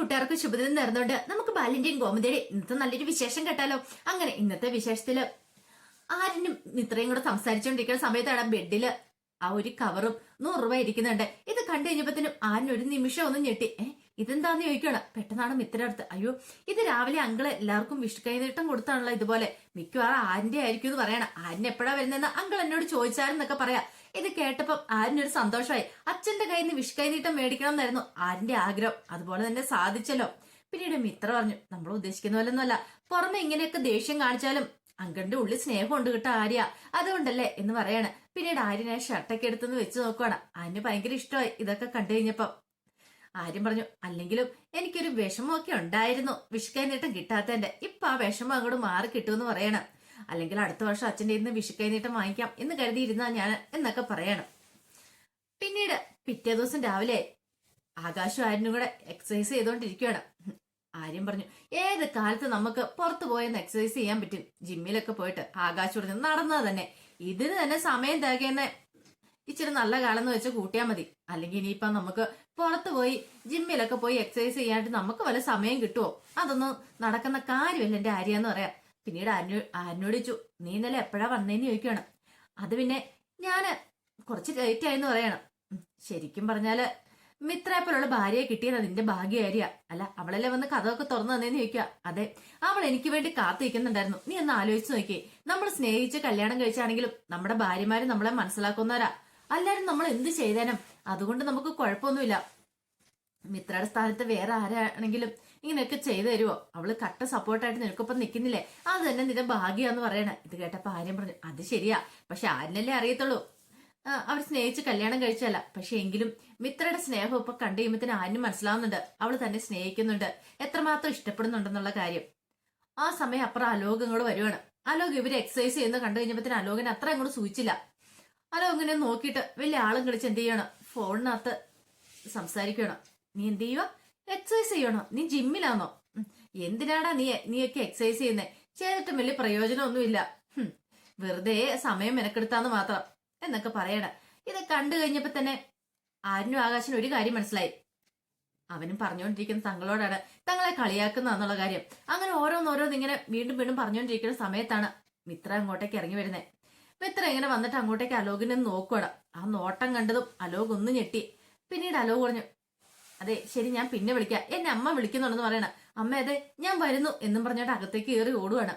കൂട്ടുകാർക്ക് ശുഭദിനം നേർന്നുകൊണ്ട് നമുക്ക് ബാലിന്റെയും ഗോമതിയുടെ ഇന്നത്തെ നല്ലൊരു വിശേഷം കേട്ടാലോ? അങ്ങനെ ഇന്നത്തെ വിശേഷത്തിൽ ആരിനും ഇത്രയും കൂടെ സംസാരിച്ചുകൊണ്ടിരിക്കുന്ന സമയത്താണ് ബെഡിൽ ആ ഒരു കവറും നൂറ് രൂപ ഇരിക്കുന്നുണ്ട്. ഇത് കണ്ടു കഴിഞ്ഞപ്പോഴത്തേനും ആരിന് ഒരു നിമിഷം ഒന്നും ഞെട്ടി. ഏഹ് ഇതെന്താന്ന് ചോദിക്കണം പെട്ടെന്നാണ് മിത്ര അടുത്ത്. അയ്യോ ഇത് രാവിലെ അങ്കിൾ എല്ലാവർക്കും വിഷു കൈനീട്ടം കൊടുത്താണല്ലോ ഇതുപോലെ. മിക്കവാറും ആരിന്റെ ആയിരിക്കും എന്ന് പറയണം. ആരിന് എപ്പോഴാ വരുന്നതെന്ന് അങ്കിൾ എന്നോട് ചോദിച്ചാലെന്നൊക്കെ പറയാം. ഇത് കേട്ടപ്പം ആരിനൊരു സന്തോഷമായി. അച്ഛന്റെ കയ്യിൽ നിന്ന് വിഷ്കൈനീട്ടം മേടിക്കണം എന്നായിരുന്നു ആരിന്റെ ആഗ്രഹം. അതുപോലെ തന്നെ സാധിച്ചല്ലോ. പിന്നീട് മിത്ര പറഞ്ഞു നമ്മൾ ഉദ്ദേശിക്കുന്ന പോലൊന്നുമല്ല പുറമെ ഇങ്ങനെയൊക്കെ ദേഷ്യം കാണിച്ചാലും അങ്കന്റെ ഉള്ളിൽ സ്നേഹം ഉണ്ട് കിട്ട ആര്യ. അതുകൊണ്ടല്ലേ? എന്ന് പറയാണ്. പിന്നീട് ആര്യനെ ഷർട്ടൊക്കെ എടുത്തെന്ന് വെച്ച് നോക്കുവാണ്. ആര്യന് ഭയങ്കര ഇഷ്ടമായി ഇതൊക്കെ കണ്ടു കഴിഞ്ഞപ്പം. ആര്യം പറഞ്ഞു അല്ലെങ്കിലും എനിക്കൊരു വിഷമമൊക്കെ ഉണ്ടായിരുന്നു. വിഷ്കൈനീട്ടം കിട്ടാത്തതിന്റെ. ഇപ്പൊ ആ വിഷമം അങ്ങോട്ട് മാറി കിട്ടുമെന്ന് പറയണം. അല്ലെങ്കിൽ അടുത്ത വർഷം അച്ഛന്റെ ഇന്ന് വിഷുക്കൈനീട്ടം വാങ്ങിക്കാം എന്ന് കരുതിയിരുന്നാ ഞാൻ എന്നൊക്കെ പറയണം. പിന്നീട് പിറ്റേ ദിവസം രാവിലെ ആകാശം ആര്യനും കൂടെ എക്സസൈസ് ചെയ്തുകൊണ്ടിരിക്കുകയാണ് ആര്യം പറഞ്ഞു ഏത് കാലത്ത് നമുക്ക് പുറത്തു പോയെന്ന് എക്സസൈസ് ചെയ്യാൻ പറ്റും? ജിമ്മിലൊക്കെ പോയിട്ട് ആകാശം പറഞ്ഞു നടന്നത് തന്നെ. ഇതിന് തന്നെ സമയം തികയുന്ന. ഇച്ചിരി നല്ല കാലം എന്ന് വെച്ച് കൂട്ടിയാൽ മതി. അല്ലെങ്കിൽ ഇനിയിപ്പൊ നമുക്ക് പുറത്തു പോയി ജിമ്മിലൊക്കെ പോയി എക്സസൈസ് ചെയ്യാനായിട്ട് നമുക്ക് വല്ല സമയം കിട്ടുമോ അതൊന്നും നടക്കുന്ന കാര്യമല്ല എന്റെ ആര്യ എന്ന് പറയാം. പിന്നീട് ആരിനോട് ചോദിച്ചു നീ ഇന്നലെ എപ്പോഴാ വന്നേന്ന് ചോദിക്കണം അത് പിന്നെ ഞാൻ കുറച്ച് ലേറ്റ് ആയെന്ന് പറയണം. ശരിക്കും പറഞ്ഞാൽ മിത്രയെ പോലുള്ള ഭാര്യയെ കിട്ടിയത് അതിന്റെ ഭാഗ്യകാര്യ. അല്ല അവളല്ലേ വന്ന് കഥയൊക്കെ തുറന്നു തന്നേന്ന് ചോദിക്കുക അതെ അവൾ എനിക്ക് വേണ്ടി കാത്തിരിക്കുന്നുണ്ടായിരുന്നു നീ ഒന്ന് ആലോചിച്ച് നോക്കിയേ. നമ്മൾ സ്നേഹിച്ച് കല്യാണം കഴിച്ചാണെങ്കിലും നമ്മുടെ ഭാര്യമാര് നമ്മളെ മനസ്സിലാക്കുന്നവരാ. അല്ലാരും നമ്മൾ എന്ത് ചെയ്തേനും? അതുകൊണ്ട് നമുക്ക് കുഴപ്പമൊന്നുമില്ല. മിത്രയുടെ സ്ഥാനത്ത് വേറെ ആരാണെങ്കിലും ഇങ്ങനെയൊക്കെ ചെയ്തു തരുമോ അവൾ കട്ട സപ്പോർട്ടായിട്ട് നിനക്കൊപ്പം നിൽക്കുന്നില്ലേ അത് തന്നെ നിന്റെ ഭാഗ്യാന്ന് പറയണേ. ഇത് കേട്ടപ്പോ ആര്യം പറഞ്ഞു അത് ശരിയാ. പക്ഷെ ആരിനല്ലേ അറിയത്തുള്ളൂ. അവർ സ്നേഹിച്ച് കല്യാണം കഴിച്ചല്ല പക്ഷെ എങ്കിലും മിത്രയുടെ സ്നേഹം ഇപ്പൊ കണ്ടു കഴിയുമ്പത്തിന് ആരും മനസ്സിലാവുന്നുണ്ട്. അവൾ തന്നെ സ്നേഹിക്കുന്നുണ്ട്. എത്രമാത്രം ഇഷ്ടപ്പെടുന്നുണ്ടെന്നുള്ള കാര്യം. ആ സമയം അപ്പുറം അലോകങ്ങൾ വരുവാണ്. അലോക് ഇവർ എക്സസൈസ് ചെയ്യുന്ന കണ്ടു കഴിഞ്ഞപ്പത്തിന് അലോകിന് അത്ര അങ്ങോട്ട് സൂചിച്ചില്ല. അലോക് ഇങ്ങനെ നോക്കിയിട്ട് വലിയ ആളും കളിച്ച് എന്ത് ചെയ്യണം? ഫോണിനകത്ത് സംസാരിക്കണം നീ എന്ത് ചെയ്യുക എക്സസൈസ് ചെയ്യണോ. നീ ജിമ്മിലാണോ എന്തിനാടാ നീ നീയൊക്കെ എക്സസൈസ് ചെയ്യുന്നേ? ചെയ്തിട്ടും വലിയ പ്രയോജനമൊന്നുമില്ല. വെറുതെ സമയം മെനക്കെടുത്താന്ന് മാത്രം എന്നൊക്കെ പറയണ. ഇത് കണ്ടു കഴിഞ്ഞപ്പോ തന്നെ ആരിനും ആകാശനും ഒരു കാര്യം മനസ്സിലായി. അവനും പറഞ്ഞുകൊണ്ടിരിക്കുന്ന തങ്ങളോടാണ്. തങ്ങളെ കളിയാക്കുന്നതെന്നുള്ള കാര്യം. അങ്ങനെ ഓരോന്നോരോന്ന് ഇങ്ങനെ വീണ്ടും വീണ്ടും പറഞ്ഞുകൊണ്ടിരിക്കുന്ന സമയത്താണ് മിത്ര അങ്ങോട്ടേക്ക് ഇറങ്ങി വരുന്നത് മിത്ര ഇങ്ങനെ വന്നിട്ട് അങ്ങോട്ടേക്ക് അലോകിനെ നോക്കുവാണ്. ആ നോട്ടം കണ്ടതും അലോക് ഒന്ന് ഞെട്ടി. പിന്നീട് അലോക് പറഞ്ഞു അതെ ശരി ഞാൻ പിന്നെ വിളിക്കാം. എന്നെ അമ്മ വിളിക്കുന്നുണ്ടെന്ന് പറയണ. അമ്മ അതെ ഞാൻ വരുന്നു എന്നും പറഞ്ഞിട്ട് അകത്തേക്ക് കയറി ഓടുവാണ്.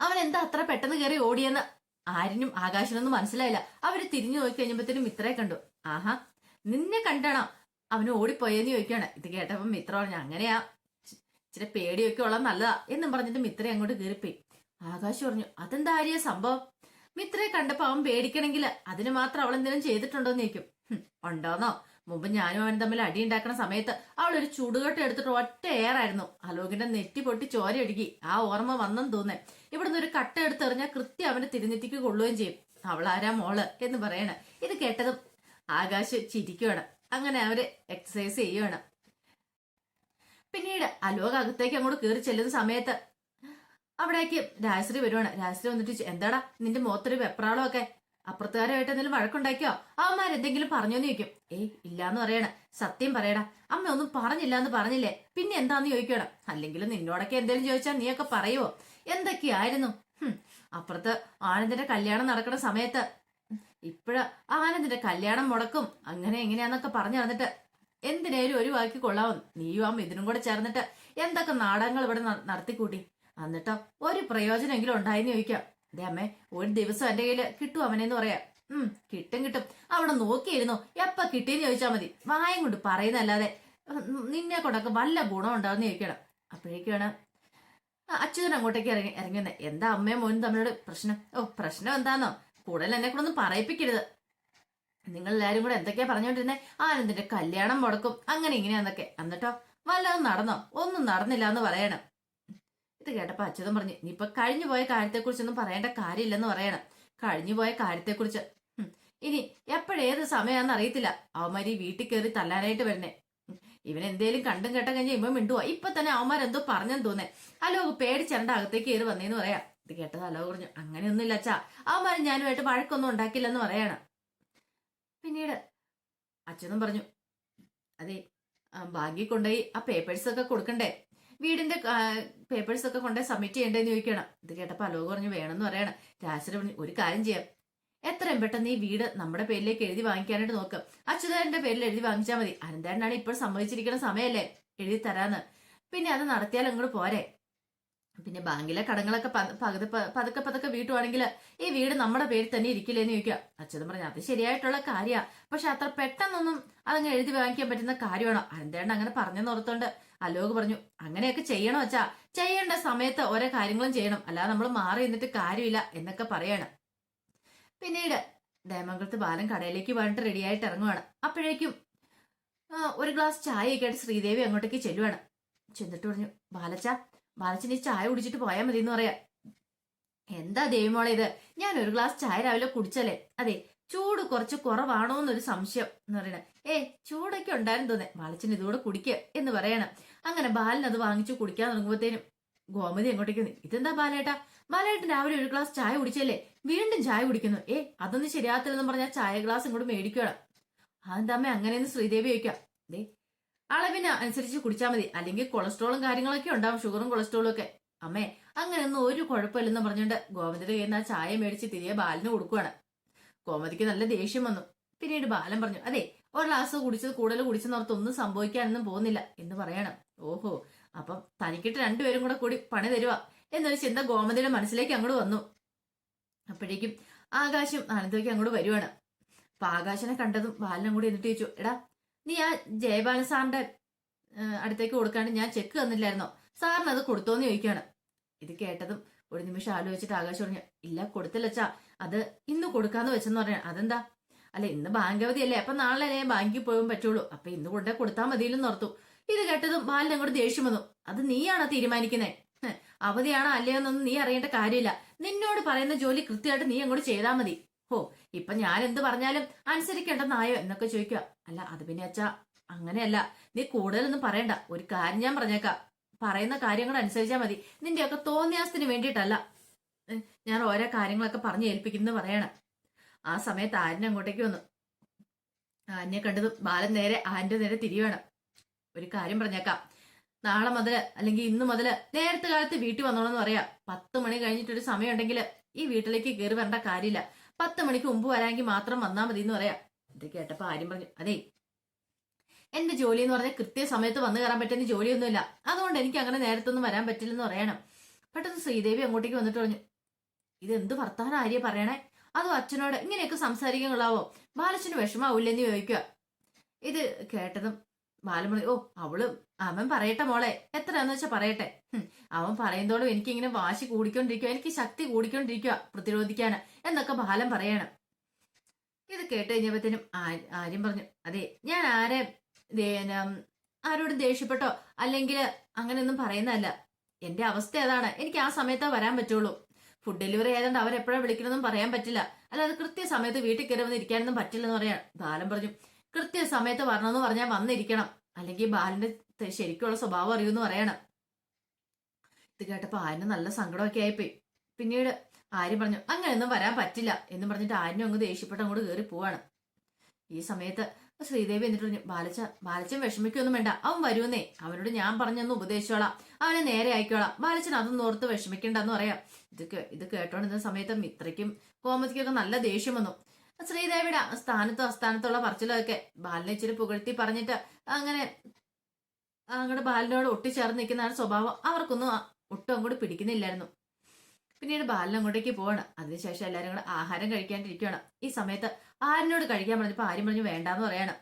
അവൻ എന്താ അത്ര പെട്ടെന്ന് കയറി ഓടിയെന്ന് ആരിനും ആകാശനൊന്നും മനസ്സിലായില്ല. അവർ തിരിഞ്ഞു നോക്കി കഴിഞ്ഞപ്പോഴത്തേനും മിത്രയെ കണ്ടു. ആഹാ നിന്നെ കണ്ടണോ അവന് ഓടിപ്പോയെന്ന് ചോദിക്കുകയാണ്. ഇത് കേട്ടപ്പോ മിത്ര പറഞ്ഞു അങ്ങനെയാ. ഇച്ചിരി പേടിയൊക്കെ ഉള്ളത് നല്ലതാ എന്നും പറഞ്ഞിട്ട് മിത്ര അങ്ങോട്ട് കയറിപ്പോയി. ആകാശ് പറഞ്ഞു അതെന്താ ആര്യ സംഭവം? മിത്രയെ കണ്ടപ്പോ അവൻ പേടിക്കണമെങ്കിൽ അതിന് മാത്രം അവൾ എന്തെങ്കിലും ചെയ്തിട്ടുണ്ടോന്ന് ചോദിക്കും. ഉണ്ടോന്നോ? മുമ്പ് ഞാനും അവൻ തമ്മിൽ അടി ഉണ്ടാക്കുന്ന സമയത്ത് അവൾ ഒരു ചുടുകട്ട എടുത്തിട്ട് ഒറ്റ ഏറായിരുന്നു. അലോകിന്റെ നെറ്റി പൊട്ടി ചോരയൊടുക്കി. ആ ഓർമ്മ വന്നെന്ന് തോന്നേ. ഇവിടുന്ന് ഒരു കട്ട എടുത്തെറിഞ്ഞാൽ കൃത്യം അവന്റെ തിരുനെറ്റിക്ക് കൊള്ളുകയും ചെയ്യും. അവൾ ആരാ മോൾ എന്ന് പറയണ. ഇത് കേട്ടതും ആകാശ് ചിരിക്കുകയാണ് അങ്ങനെ അവർ എക്സസൈസ് ചെയ്യുകയാണ് പിന്നീട് അലോക് അകത്തേക്ക് അങ്ങോട്ട് കയറി ചെല്ലുന്ന സമയത്ത് അവിടേക്ക് രാജശ്രീ വരുവാണ്. രാജശ്രീ വന്നിട്ട് എന്താടാ നിന്റെ മുഖത്തൊരു വെപ്രാളമൊക്കെ? അപ്പുറത്തുകാരുമായിട്ട് എന്തെങ്കിലും വഴക്കുണ്ടാക്കിയോ? അവന്മാരെന്തെങ്കിലും പറഞ്ഞോന്ന് ചോദിക്കും. ഏയ് ഇല്ലാന്ന് പറയണ. സത്യം പറയടാ. അമ്മ ഒന്നും പറഞ്ഞില്ല എന്ന് പറഞ്ഞില്ലേ? പിന്നെ എന്താന്ന് ചോദിക്കണം അല്ലെങ്കിൽ നിന്നോടൊക്കെ എന്തെങ്കിലും ചോദിച്ചാൽ നീയൊക്കെ പറയുവോ? എന്തൊക്കെയായിരുന്നു? അപ്പുറത്ത് ആനന്ദിന്റെ കല്യാണം നടക്കുന്ന സമയത്ത് ഇപ്പഴ ആനന്ദിന്റെ കല്യാണം മുടക്കും. അങ്ങനെ എങ്ങനെയാന്നൊക്കെ പറഞ്ഞു നടന്നിട്ട് എന്തിനേലും ഒരു വാക്കി കൊള്ളാവും നീയും ആ ഇതിനും കൂടെ ചേർന്നിട്ട് എന്തൊക്കെ നാടകങ്ങൾ ഇവിടെ നടത്തിക്കൂട്ടി? എന്നിട്ടോ ഒരു പ്രയോജനമെങ്കിലും ഉണ്ടായെന്ന് ചോദിക്കാം. അതെ അമ്മേ ഒരു ദിവസം എന്റെ കയ്യിൽ കിട്ടും അവനെന്ന് പറയാ. ഉം കിട്ടും കിട്ടും. അവിടെ നോക്കിയിരുന്നു? എപ്പ കിട്ടിയെന്ന് ചോദിച്ചാൽ മതി. വായം കൊണ്ട് പറയുന്നല്ലാതെ നിന്നെ കൊണ്ടൊക്കെ വല്ല ഗുണം ഉണ്ടാവുന്ന ചോദിക്കണം. അപ്പോഴേക്കാണ് അച്യുതൻ അങ്ങോട്ടേക്ക് ഇറങ്ങി ഇറങ്ങുന്നത് എന്താ അമ്മയും മോനും തമ്മിലുള്ള പ്രശ്നം? ഓ പ്രശ്നം എന്താന്നോ? കൂടുതൽ എന്നെ കൂടെ ഒന്നും പറയിപ്പിക്കരുത്. നിങ്ങൾ എല്ലാരും കൂടെ എന്തൊക്കെയാ പറഞ്ഞോണ്ടിരുന്നേ? ആനന്ദിന്റെ കല്യാണം മുടക്കും. അങ്ങനെ ഇങ്ങനെയാന്നൊക്കെ എന്നിട്ടോ? വല്ലതും നടന്നോ? ഒന്നും നടന്നില്ല എന്ന് പറയണം. ഇത് കേട്ടപ്പോ അച്യുതൻ പറഞ്ഞു ഇനിയിപ്പൊ കഴിഞ്ഞു പോയ കാര്യത്തെക്കുറിച്ചൊന്നും പറയേണ്ട കാര്യമില്ലെന്ന് പറയണം. കഴിഞ്ഞു പോയ കാര്യത്തെക്കുറിച്ച്. കുറിച്ച് ഇനി എപ്പോഴേത് സമയാന്ന് അറിയത്തില്ല. അവന്മാര് വീട്ടിൽ കയറി തല്ലാനായിട്ട് വരണേ ഇവൻ എന്തേലും കണ്ടും കേട്ട കഴിഞ്ഞാൽ ഇവൻ മിണ്ടുവാ. ഇപ്പൊ തന്നെ അവന്മാരെന്തോ പറഞ്ഞെന്ന് തോന്നേ. അലോക് പേടിച്ചരണ്ട അകത്തേക്ക് കയറി വന്നേന്ന് പറയാം. ഇത് കേട്ടത് അലോക് പറഞ്ഞു അങ്ങനെയൊന്നുമില്ല അച്ഛാ. അവന്മാര് ഞാനുമായിട്ട് വഴക്കൊന്നും ഉണ്ടാക്കില്ലെന്ന് പറയാണ്. പിന്നീട് അച്ഛനും പറഞ്ഞു അതെ ബാങ്കിൽ കൊണ്ടുപോയി ആ പേപ്പേഴ്സ് ഒക്കെ കൊടുക്കണ്ടേ? വീടിന്റെ പേപ്പേഴ്സ് ഒക്കെ കൊണ്ട് സബ്മിറ്റ് ചെയ്യണ്ടേന്ന് ചോദിക്കണം ഇത് കേട്ടപ്പോൾ അലോക് പറഞ്ഞു വേണമെന്ന് പറയണം. രാജശ്രീ പറഞ്ഞു ഒരു കാര്യം ചെയ്യാം. എത്രയും പെട്ടെന്ന് ഈ വീട് നമ്മുടെ പേരിലേക്ക് എഴുതി വാങ്ങിക്കാനായിട്ട് നോക്ക്. അച്യുതാരന്റെ പേരിൽ എഴുതി വാങ്ങിച്ചാൽ മതി. അനന്താരനാണ് ഇപ്പോൾ സമ്മതിച്ചിരിക്കുന്ന സമയമല്ലേ? എഴുതി തരാന്ന്. പിന്നെ അത് നടത്തിയാൽ അങ്ങോട്ട് പോരെ. പിന്നെ ബാങ്കിലെ കടങ്ങളൊക്കെ പതുക്കെ പതുക്കെ വീട്ടുവാണെങ്കിൽ ഈ വീട് നമ്മുടെ പേരിൽ തന്നെ ഇരിക്കില്ലേന്ന് ചോദിക്കുക. അച്യുതൻ പറഞ്ഞു അത് ശരിയായിട്ടുള്ള കാര്യ. പക്ഷെ അത്ര പെട്ടെന്നൊന്നും അതങ്ങ് എഴുതി വാങ്ങിക്കാൻ പറ്റുന്ന കാര്യമാണോ? അനന്തേണ്ട അങ്ങനെ പറഞ്ഞെന്ന് ഓർത്തോണ്ട് അലോക് പറഞ്ഞു അങ്ങനെയൊക്കെ ചെയ്യണോ അച്ഛാ. ചെയ്യേണ്ട സമയത്ത് ഓരോ കാര്യങ്ങളും ചെയ്യണം. അല്ലാതെ നമ്മൾ മാറി നിന്നിട്ട് കാര്യമില്ല എന്നൊക്കെ പറയണം. പിന്നീട് ദേമംഗലത്ത് ബാലൻ കടയിലേക്ക് പോയിട്ട് റെഡിയായിട്ട് ഇറങ്ങുവാണ്. അപ്പോഴേക്കും ഒരു ഗ്ലാസ് ചായയൊക്കെ ആയിട്ട് ശ്രീദേവി അങ്ങോട്ടേക്ക് ചെല്ലുവാണ്. ചെന്നിട്ട് പറഞ്ഞു ബാലച്ച ബാലച്ച നീ ചായ കുടിച്ചിട്ട് പോയാൽ മതി എന്ന് പറയാ. എന്താ ദേവിമോളെ ഇത്? ഞാൻ ഒരു ഗ്ലാസ് ചായ രാവിലെ കുടിച്ചല്ലേ? അതെ ചൂട് കുറച്ച് കുറവാണോ എന്നൊരു സംശയം എന്ന് പറയണേ. ഏ ചൂടൊക്കെ ഉണ്ടായിരുന്നു തോന്നേ ബാലച്ചൻ ഇതുകൂടെ കുടിക്കുക എന്ന് പറയണം. അങ്ങനെ ബാലൻ അത് വാങ്ങിച്ചു കുടിക്കാൻ തുടങ്ങുമ്പോഴത്തേനും ഗോമതി എങ്ങോട്ടേക്ക്. ഇതെന്താ ബാലേട്ടാ? ബാലേട്ടൻ രാവിലെ ഒരു ഗ്ലാസ് ചായ കുടിച്ചല്ലേ? വീണ്ടും ചായ കുടിക്കുന്നു. ഏ അതൊന്നും ശരിയാകത്തില്ലെന്ന് പറഞ്ഞാൽ ചായ ഗ്ലാസ് ഇങ്ങോട്ട് മേടിക്കണം അതെന്താ അങ്ങനെയൊന്ന് ശ്രീദേവി ചോദിക്കാം. ദേ അളവിന് അനുസരിച്ച് കുടിച്ചാൽ മതി. അല്ലെങ്കിൽ കൊളസ്ട്രോളും കാര്യങ്ങളൊക്കെ ഉണ്ടാവും ഷുഗറും കൊളസ്ട്രോളും ഒക്കെ. അമ്മേ അങ്ങനെയൊന്നും ഒരു കുഴപ്പമില്ലെന്ന് പറഞ്ഞുകൊണ്ട് ഗോവിന്ദന്റെ കയ്യിൽ നിന്ന് ആ ചായ മേടിച്ച് തിരികെ ബാലിന് കൊടുക്കുവാണ്. ഗോമതിക്ക് നല്ല ദേഷ്യം വന്നു. പിന്നീട് ബാലൻ പറഞ്ഞു അതെ ഒരു ഗ്ലാസ് കുടിച്ചത് കൂടുതൽ കുടിച്ചെന്നോർത്ത് ഒന്നും സംഭവിക്കാനൊന്നും പോകുന്നില്ല എന്ന് പറയണം. ഓഹോ അപ്പം തനിക്കിട്ട് രണ്ടുപേരും കൂടെ കൂടി പണി തരുക എന്നൊരു ചിന്ത ഗോമതിയുടെ മനസ്സിലേക്ക് അങ്ങോട്ട് വന്നു. അപ്പോഴേക്കും ആകാശം ആനന്ദയ്ക്ക് അങ്ങോട്ട് വരുവാണ്. അപ്പൊ ആകാശനെ കണ്ടതും ബാലനും കൂടി എന്നിട്ട് ചോദിച്ചു എടാ നീ ആ ജയബാലൻ സാറിന്റെ അടുത്തേക്ക് കൊടുക്കാണ്ട് ഞാൻ ചെക്ക് തന്നില്ലായിരുന്നോ? സാറിന് അത് കൊടുത്തോന്ന് ചോദിക്കുകയാണ്. ഇത് കേട്ടതും ഒരു നിമിഷം ആലോചിച്ചിട്ട് ആകാശം പറഞ്ഞു ഇല്ല കൊടുത്തില്ലച്ചാ അത് ഇന്ന് കൊടുക്കാന്ന് വെച്ചെന്ന് പറയാം അതെന്താ? അല്ല ഇന്ന് ബാങ്ക് അവധിയല്ലേ അപ്പൊ നാളെ ബാങ്കിൽ പോകാൻ പറ്റുള്ളൂ. അപ്പൊ ഇന്ന് കൊണ്ടേ കൊടുത്താൽ മതിയില്ലെന്ന് ഓർത്തു. ഇത് കേട്ടതും ബാലിന് അങ്ങോട്ട് ദേഷ്യം വന്നു. അത് നീയാണോ തീരുമാനിക്കുന്നേ? അവധിയാണോ അവധിയാണോ അല്ലയോന്നൊന്നും നീ അറിയേണ്ട കാര്യമില്ല. നിന്നോട് പറയുന്ന ജോലി കൃത്യമായിട്ട് നീ അങ്ങോട്ട് ചെയ്താൽ മതി. ഓ ഇപ്പൊ ഞാൻ എന്ത് പറഞ്ഞാലും അനുസരിക്കേണ്ടെന്നായോ എന്നൊക്കെ ചോദിക്കുക. അല്ല അത് പിന്നെ അച്ഛാ അങ്ങനെയല്ല. നീ കൂടുതലൊന്നും പറയണ്ട. ഒരു കാര്യം ഞാൻ പറഞ്ഞേക്കാം. പറയുന്ന കാര്യങ്ങൾ അനുസരിച്ചാൽ മതി. നിന്റെയൊക്കെ തോന്നിയാസത്തിന് വേണ്ടിയിട്ടല്ല. ഞാൻ ഓരോ കാര്യങ്ങളൊക്കെ പറഞ്ഞു ഏൽപ്പിക്കുന്നു പറയണം. ആ സമയത്ത് ആര്യൻ അങ്ങോട്ടേക്ക് വന്നു. ആന്യെ കണ്ടതും ബാലൻ നേരെ ആന്റെ നേരെ തിരിയണം ഒരു കാര്യം പറഞ്ഞേക്കാം. നാളെ മുതൽ അല്ലെങ്കിൽ ഇന്ന് മുതൽ നേരത്തെ കാലത്ത് വീട്ടിൽ വന്നോളെന്ന് പറയാം. പത്ത് മണി കഴിഞ്ഞിട്ടൊരു സമയം ഉണ്ടെങ്കിൽ ഈ വീട്ടിലേക്ക് കയറി വരേണ്ട കാര്യമില്ല. പത്ത് മണിക്ക് മുമ്പ് വരാമെങ്കിൽ മാത്രം വന്നാൽ മതി എന്ന് പറയാം. ഇത് കേട്ടപ്പോ ആര്യം പറഞ്ഞു അതെ എന്റെ ജോലി എന്ന് പറഞ്ഞാൽ കൃത്യസമയത്ത് വന്നു കയറാൻ പറ്റുന്ന ജോലിയൊന്നുമില്ല. അതുകൊണ്ട് എനിക്ക് അങ്ങനെ നേരത്തൊന്നും വരാൻ പറ്റില്ലെന്ന് പറയണം. പെട്ടെന്ന് ശ്രീദേവി അങ്ങോട്ടേക്ക് വന്നിട്ട് പറഞ്ഞു ഇത് എന്ത് വർത്താനം ആര്യ പറയണേ? അതും അച്ഛനോട് ഇങ്ങനെയൊക്കെ സംസാരിക്കാൻ കൊള്ളാവോ ബാലച്ചന് വിഷമാവില്ലെന്ന് ചോദിക്കുക ഇത് കേട്ടതും ബാലമുറി ഓ അവൾ അവൻ പറയട്ടെ മോളെ. എത്രയാന്ന് വെച്ചാ പറയട്ടെ. അവൻ അവൻ പറയുന്നതോടും എനിക്കിങ്ങനെ വാശി കൂടിക്കൊണ്ടിരിക്കുക എനിക്ക് ശക്തി കൂടിക്കൊണ്ടിരിക്കുക പ്രതിരോധിക്കാൻ എന്നൊക്കെ ബാലം പറയണം. ഇത് കേട്ട് കഴിഞ്ഞപ്പോഴത്തേനും ആര്യം പറഞ്ഞു അതെ ഞാൻ ആരെ ആരോടും ദേഷ്യപ്പെട്ടോ? അല്ലെങ്കിൽ അങ്ങനെയൊന്നും പറയുന്നതല്ല. എന്റെ അവസ്ഥ അതാണ്. എനിക്ക് ആ സമയത്തേ വരാൻ പറ്റുള്ളൂ. ഫുഡ് ഡെലിവറി ആയതുകൊണ്ട് അവരെപ്പോഴാണ് വിളിക്കണമെന്നും പറയാൻ പറ്റില്ല. അല്ലാതെ കൃത്യസമയത്ത് വീട്ടിൽ കയറി വന്ന് ഇരിക്കാനൊന്നും പറ്റില്ലെന്ന് പറയാൻ ബാലൻ പറഞ്ഞു. കൃത്യസമയത്ത് വരണമെന്ന് പറഞ്ഞാൽ വന്നിരിക്കണം. അല്ലെങ്കിൽ ബാലന്റെ ശരിക്കുള്ള സ്വഭാവം അറിയുമെന്ന് പറയണം. ഇത് കേട്ടപ്പോ ആര്യന് നല്ല സങ്കടമൊക്കെ ആയിപ്പോയി. പിന്നീട് ആര്യ പറഞ്ഞു അങ്ങനെയൊന്നും വരാൻ പറ്റില്ല എന്ന് പറഞ്ഞിട്ട് ആര്യനും അങ്ങ് ദേഷ്യപ്പെട്ട് അങ്ങോട്ട് കയറി പോവാണ്. ഈ സമയത്ത് ശ്രീദേവി എന്നിട്ട് പറഞ്ഞു ബാലച്ച ബാലച്ചൻ വിഷമിക്കൊന്നും വേണ്ട. അവൻ വരുമെന്നേ. അവനോട് ഞാൻ പറഞ്ഞൊന്ന് ഉപദേശിച്ചോളാം. അവനെ നേരെ ആയിക്കോളാം. ബാലച്ചൻ അതൊന്നും ഓർത്ത് വിഷമിക്കണ്ടെന്ന് പറയാം. ഇത് ഇത് കേട്ടോണ്ടിരുന്ന സമയത്ത് മിത്രയ്ക്കും കോമതിക്കൊക്കെ നല്ല ദേഷ്യം വന്നു. ശ്രീദേവിയുടെ സ്ഥാനത്തും അസ്ഥാനത്തുള്ള പറച്ചിലൊക്കെ ബാലിനെ ഇച്ചിരി പുകഴ്ത്തി പറഞ്ഞിട്ട് അങ്ങനെ അങ്ങോട്ട് ബാലിനോട് ഒട്ടിച്ചേർന്ന് നിൽക്കുന്ന ആ സ്വഭാവം അവർക്കൊന്നും ഒട്ടും അങ്ങോട്ട് പിടിക്കുന്നില്ലായിരുന്നു. പിന്നീട് ബാലൻ അങ്ങോട്ടേക്ക് പോവാണ്. അതിനുശേഷം എല്ലാവരും കൂടെ ആഹാരം കഴിക്കാണ്ടിരിക്കുകയാണ് ഈ സമയത്ത് ആരിനോട് കഴിക്കാൻ പറഞ്ഞപ്പോൾ ആരും പറഞ്ഞു വേണ്ടാന്ന് പറയാണ്.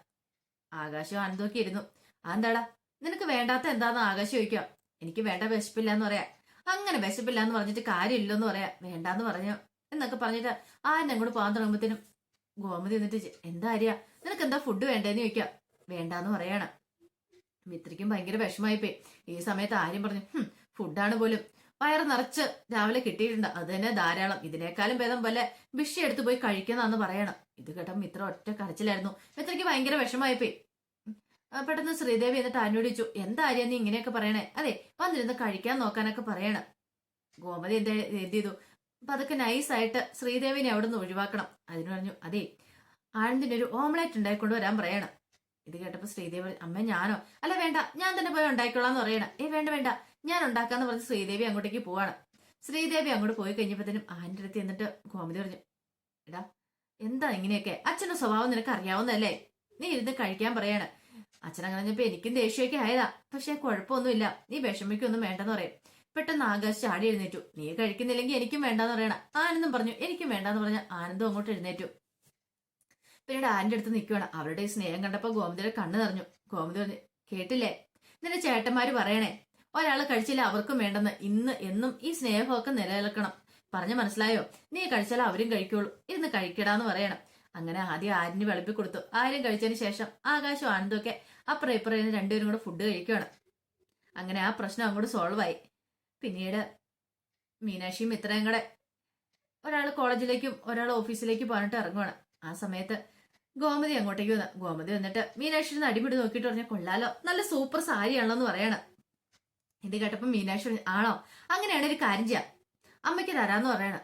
ആകാശം അനന്തോക്കി ഇരുന്നു. അതെന്താടാ? നിനക്ക് വേണ്ടാത്ത എന്താന്ന് ആകാശം ചോദിക്കാം എനിക്ക് വേണ്ട വിശപ്പില്ല എന്ന് പറയാം. അങ്ങനെ വിശപ്പില്ല എന്ന് പറഞ്ഞിട്ട് കാര്യമില്ലെന്ന് പറയാം. വേണ്ടാന്ന് പറഞ്ഞു എന്നൊക്കെ പറഞ്ഞിട്ട് ആരിനെ അങ്ങോട്ട് പോകാൻ തുടങ്ങുമ്പോഴത്തേനും ഗോമതി എന്നിട്ട് എന്താ അറിയാ നിനക്ക് എന്താ ഫുഡ് വേണ്ടേന്ന് ചോദിക്കാം വേണ്ടാന്ന് പറയാണ്. മിത്രയ്ക്കും ഭയങ്കര വിഷമായിപ്പോയി ഈ സമയത്ത് ആര്യം പറഞ്ഞു "ഹും, ഫുഡാണ് പോലും. വയറ് നിറച്ച് രാവിലെ കിട്ടിയിട്ടുണ്ട്. അത് തന്നെ ധാരാളം. ഇതിനേക്കാളും ഭേദം പോലെ ഭിക്ഷ എടുത്തു പോയി കഴിക്കുന്നതെന്ന് പറയണം. ഇത് കേട്ട ഇത്ര ഒറ്റ കരച്ചിലായിരുന്നു. മിത്രയ്ക്ക് ഭയങ്കര വിഷമായി പോയി പെട്ടെന്ന് ശ്രീദേവി എന്നിട്ട് അന്വേഷിച്ചു എന്താ ആര്യ നീ ഇങ്ങനെയൊക്കെ പറയണേ? അതെ വന്നിരുന്ന് കഴിക്കാൻ നോക്കാനൊക്കെ പറയണം. ഗോമതി എന്താ എന്ത് ചെയ്തു? അപ്പൊ അതൊക്കെ നൈസായിട്ട് ശ്രീദേവിനെ അവിടെ നിന്ന് ഒഴിവാക്കണം. അതിന് പറഞ്ഞു അതെ ആനന്ദിന് ഒരു ഓംലേറ്റ് ഉണ്ടായിക്കൊണ്ട് വരാൻ പറയണം. ഇത് കേട്ടപ്പോ ശ്രീദേവി അമ്മ ഞാനോ? അല്ല വേണ്ട. ഞാൻ തന്നെ പോയി ഉണ്ടായിക്കോളാം എന്ന് പറയണം. ഏ വേണ്ട വേണ്ട. ഞാൻ ഉണ്ടാക്കാന്ന് പറഞ്ഞ് ശ്രീദേവി അങ്ങോട്ടേക്ക് പോവാണ്. ശ്രീദേവി അങ്ങോട്ട് പോയി കഴിഞ്ഞപ്പോഴത്തേനും ആന്റെ അടുത്ത് എന്നിട്ട് ഗോമതി പറഞ്ഞു എടാ എന്താ ഇങ്ങനെയൊക്കെ? അച്ഛന്റെ സ്വഭാവം നിനക്ക് അറിയാവുന്നല്ലേ നീ ഇരുന്ന് കഴിക്കാൻ പറയാണ്. അച്ഛൻ അങ്ങനെ പറഞ്ഞപ്പോ എനിക്കും ദേഷ്യമൊക്കെ ആയതാ. പക്ഷെ കുഴപ്പമൊന്നുമില്ല. നീ വിഷമിക്കൊന്നും വേണ്ടെന്ന് പറയും. പെട്ടെന്ന് ആകാശ് ചാടി എഴുന്നേറ്റു. നീ കഴിക്കുന്നില്ലെങ്കിൽ എനിക്കും വേണ്ടെന്ന് പറയണം. ആനന്ദം പറഞ്ഞു എനിക്കും വേണ്ടെന്ന് പറഞ്ഞ ആനന്ദം അങ്ങോട്ട് എഴുന്നേറ്റു. പിന്നീട് ആന്റെ അടുത്ത് നിൽക്കുകയാണ് അവരുടെ സ്നേഹം കണ്ടപ്പോൾ ഗോമതിയുടെ കണ്ണ് നിറഞ്ഞു. ഗോമതി പറഞ്ഞു കേട്ടില്ലേ? നിന്റെ ചേട്ടന്മാര് പറയണേ ഒരാൾ കഴിച്ചില്ല അവർക്കും വേണ്ടെന്ന് ഇന്ന് എന്നും ഈ സ്നേഹമൊക്കെ നിലനിൽക്കണം. പറഞ്ഞു മനസ്സിലായോ? നീ കഴിച്ചാൽ അവരും കഴിക്കുള്ളൂ. ഇരുന്ന് കഴിക്കടാന്ന് പറയണം. അങ്ങനെ ആദ്യം ആര്യന് വിളമ്പി കൊടുത്തു. ആര്യം കഴിച്ചതിന് ശേഷം ആകാശം ആനന്ദമൊക്കെ അപ്പുറം ഇപ്പുറം രണ്ടുപേരും കൂടെ ഫുഡ് കഴിക്കുകയാണ് അങ്ങനെ ആ പ്രശ്നം അങ്ങോട്ട് സോൾവ് ആയി. പിന്നീട് മീനാക്ഷിയും ഇത്രയും കൂടെ ഒരാൾ കോളേജിലേക്കും ഒരാൾ ഓഫീസിലേക്കും പറഞ്ഞിട്ട് ഇറങ്ങുവാണ്. ആ സമയത്ത് ഗോമതി അങ്ങോട്ടേക്ക് വന്നു. ഗോമതി വന്നിട്ട് മീനാക്ഷി ഒന്ന് അടിപിടി നോക്കിയിട്ട് പറഞ്ഞു കൊള്ളാലോ. നല്ല സൂപ്പർ സാരിയാണല്ലോ എന്ന് പറയണം. ഇത് കേട്ടപ്പോ മീനാക്ഷി ആണോ? അങ്ങനെയാണ് ഒരു കാര്യം ചെയ്യാം. അമ്മയ്ക്ക് തരാന്ന് പറയണം.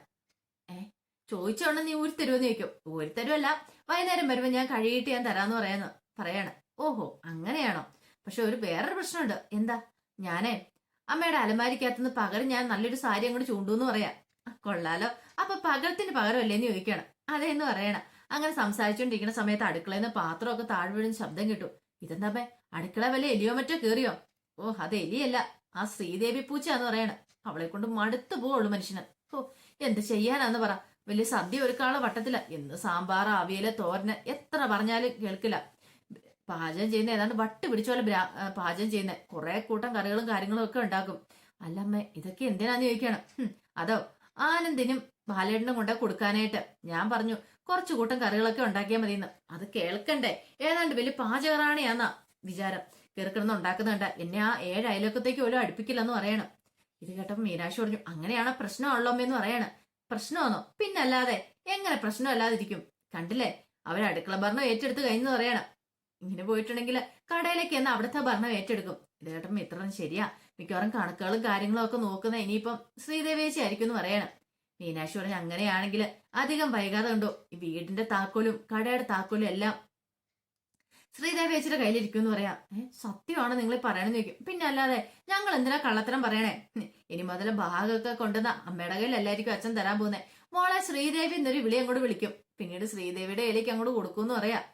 ഏ? ചോദിച്ചോണ്ട് നീ ഊരി തരുമെന്ന് ചോദിക്കും. ഊരി തരുമല്ല വൈകുന്നേരം വരുമ്പോ ഞാൻ കഴുകിയിട്ട് ഞാൻ തരാന്ന് പറയാന്ന് പറയാണ്. ഓഹോ അങ്ങനെയാണോ? പക്ഷെ ഒരു വേറൊരു പ്രശ്നമുണ്ട്. എന്താ? ഞാനേ അമ്മയുടെ അലമാരിക്കകത്തുനിന്ന് പകരം ഞാൻ നല്ലൊരു സാരി അങ്ങോട്ട് ചൂണ്ടൂന്ന് പറയാം. കൊള്ളാലോ. അപ്പൊ പകരത്തിന് പകരമല്ലേന്ന് ചോദിക്കണം. അതേന്ന് പറയണ. അങ്ങനെ സംസാരിച്ചുകൊണ്ടിരിക്കുന്ന സമയത്ത് അടുക്കളയിൽ നിന്ന് പാത്രമൊക്കെ താഴ്വീഴുന്ന ശബ്ദം കിട്ടും. ഇതെന്താ അടുക്കള വല്ല എലിയോ മറ്റോ കേറിയോ? ഓ അത് എലിയല്ല. ആ ശ്രീദേവി പൂച്ചയാന്ന് പറയണ. അവളെ കൊണ്ട് മടുത്തു പോവുള്ളൂ മനുഷ്യന്. ഓ എന്ത് ചെയ്യാനാന്ന് പറ. വലിയ സദ്യ ഒരുക്കാളെ വട്ടത്തില. എന്ന് സാമ്പാർ അവിയൽ തോരന് എത്ര പറഞ്ഞാലും കേൾക്കില്ല. പാചകം ചെയ്യുന്ന ഏതാണ്ട് വട്ട് പിടിച്ച പോലെ പാചകം ചെയ്യുന്ന കുറെ കൂട്ടം കറികളും കാര്യങ്ങളും ഒക്കെ ഉണ്ടാക്കും. അല്ലമ്മ ഇതൊക്കെ എന്തിനാന്ന് ചോദിക്കണം? അതോ ആനന്ദിനും ബാലേട്ടനും കൊണ്ട് കൊടുക്കാനായിട്ട് ഞാൻ പറഞ്ഞു കുറച്ചു കൂട്ടം കറികളൊക്കെ ഉണ്ടാക്കിയാൽ മതിയെന്ന്. അത് കേൾക്കണ്ടേ? ഏതാണ്ട് വലിയ പാചകറാണിയാന്നാ വിചാരം. കീർക്കിടന്ന് ഉണ്ടാക്കുന്നുണ്ട് എന്നെ ആ ഏഴ് അയലൊക്കത്തേക്ക് പോലും അടുപ്പിക്കില്ലെന്ന് പറയണം. ഇത് കേട്ടപ്പോൾ മീനാക്ഷി പറഞ്ഞു അങ്ങനെയാണ് എന്ന് പറയണം. പ്രശ്നമാണോ? പിന്നല്ലാതെ എങ്ങനെ പ്രശ്നമല്ലാതിരിക്കും? കണ്ടില്ലേ? അവർ അടുക്കള ഭരണം ഏറ്റെടുത്ത് കഴിഞ്ഞെന്ന് പറയണം. ഇങ്ങനെ പോയിട്ടുണ്ടെങ്കിൽ കടയിലേക്ക് എന്ന് അവിടുത്തെ ഭരണം ഏറ്റെടുക്കും. ഇത് കേട്ടപ്പം ഇത്രയും ശരിയാ. മിക്കവാറും കണക്കുകളും കാര്യങ്ങളും ഒക്കെ നോക്കുന്ന ഇനിയിപ്പം ശ്രീദേവേശി ആയിരിക്കും എന്ന് പറയണം. മീനാക്ഷി പറഞ്ഞു അങ്ങനെയാണെങ്കിൽ അധികം വൈകാതെ ഉണ്ടോ ഈ വീടിന്റെ താക്കോലും കടയുടെ താക്കോലും എല്ലാം ശ്രീദേവി ചേച്ചിയുടെ കയ്യിലിരിക്കും എന്ന് പറയാം. ഏഹ് സത്യമാണ് നിങ്ങൾ പറയണെന്ന് ചോദിക്കും. പിന്നെ അല്ലാതെ ഞങ്ങൾ എന്തിനാ കള്ളത്തരം പറയണേ? ഇനി മുതൽ ഭാഗമൊക്കെ കൊണ്ടുവന്ന അമ്മയുടെ കയ്യിലല്ലായിരിക്കും അച്ഛൻ തരാൻ പോകുന്നത് മോളെ ശ്രീദേവി എന്നൊരു വിളി അങ്ങോട്ട് വിളിക്കും. പിന്നീട് ശ്രീദേവിയുടെ ഇലയ്ക്ക് അങ്ങോട്ട് കൊടുക്കും എന്ന് പറയാം.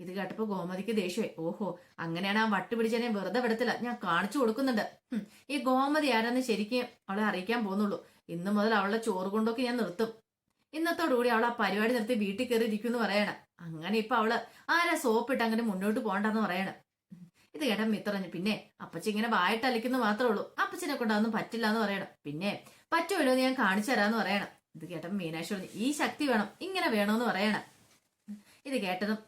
ഇത് കേട്ടപ്പോ ഗോമതിക്ക് ദേഷ്യമായി. ഓഹോ അങ്ങനെയാണ് ആ വട്ട് പിടിച്ചതിനെ വെറുതെ വിടത്തില്ല. ഞാൻ കാണിച്ചു കൊടുക്കുന്നുണ്ട്. ഈ ഗോമതി ആരാന്ന് ശരിക്കും അവളെ അറിയിക്കാൻ പോകുന്നുള്ളൂ. ഇന്നു മുതൽ അവളുടെ ചോറ് കൊണ്ടൊക്കെ ഞാൻ നിർത്തും. ഇന്നത്തോടുകൂടി അവൾ ആ പരിപാടി നിർത്തി വീട്ടിൽ കയറി ഇരിക്കും എന്ന് പറയണം. അങ്ങനെ ഇപ്പൊ അവൾ ആരാ സോപ്പിട്ട് അങ്ങനെ മുന്നോട്ട് പോകണ്ടെന്ന് പറയണം? ഇത് കേട്ടാ മിത്രഞ്ഞു പിന്നെ അപ്പച്ചി ഇങ്ങനെ വായിട്ട് അലിക്കുന്നു മാത്രമേ ഉള്ളൂ. അപ്പച്ചനെ കൊണ്ട് പറ്റില്ല എന്ന് പറയണം. പിന്നെ പറ്റുമല്ലോ ഞാൻ കാണിച്ചു തരാന്ന് പറയണം. ഇത് കേട്ട മീനാക്ഷി പറഞ്ഞു ഈ ശക്തി വേണം ഇങ്ങനെ വേണമെന്ന് പറയണം. ഇത് കേട്ടതും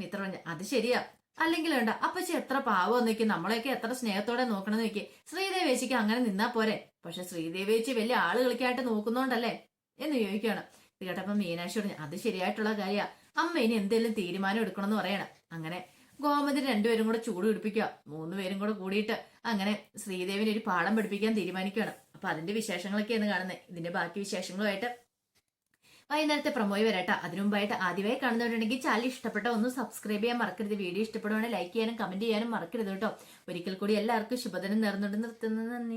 മിത്ര പറഞ്ഞു അത് ശരിയാ. അല്ലെങ്കിൽ വേണ്ട. അപ്പച്ചി എത്ര പാവം നോക്കി നമ്മളെയൊക്കെ എത്ര സ്നേഹത്തോടെ നോക്കണമെന്ന് നോക്കി ശ്രീദേവേച്ചിക്ക് അങ്ങനെ നിന്നാ പോരെ. പക്ഷെ ശ്രീദേവേച്ചി വലിയ ആളുകൾക്കായിട്ട് നോക്കുന്നോണ്ടല്ലേ? എന്ന് ചോദിക്കുകയാണ്. കേട്ടപ്പോ മീനാക്ഷി പറഞ്ഞു അത് ശരിയായിട്ടുള്ള കാര്യമാണ് അമ്മ ഇനി എന്തെങ്കിലും തീരുമാനം എടുക്കണം എന്ന് പറയണം. അങ്ങനെ ഗോമതി രണ്ടുപേരും കൂടെ ചൂട് പിടിപ്പിക്കുക. മൂന്നുപേരും കൂടെ കൂടിയിട്ട് അങ്ങനെ ശ്രീദേവിനെ ഒരു പാഠം പഠിപ്പിക്കാൻ തീരുമാനിക്കുകയാണ്. അപ്പൊ അതിന്റെ വിശേഷങ്ങളൊക്കെയാണ് കാണുന്നത് ഇതിന്റെ ബാക്കി വിശേഷങ്ങളുമായിട്ട് വൈകുന്നേരത്തെ പ്രൊമോയി വരട്ടെ. അതിനു മുമ്പായിട്ട് ആദ്യമായി കാണുന്നവരുണ്ടെങ്കിൽ ചാനൽ ഇഷ്ടപ്പെട്ട ഒന്ന് സബ്സ്ക്രൈബ് ചെയ്യാൻ മറക്കരുത്. വീഡിയോ ഇഷ്ടപ്പെടുവാണെങ്കിൽ ലൈക്ക് ചെയ്യാനും കമന്റ് ചെയ്യാനും മറക്കരുത് കേട്ടോ. ഒരിക്കൽ കൂടി എല്ലാവർക്കും ശുഭദിനം നേർന്നുകൊണ്ട് നിർത്തുന്നത് നന്ദി.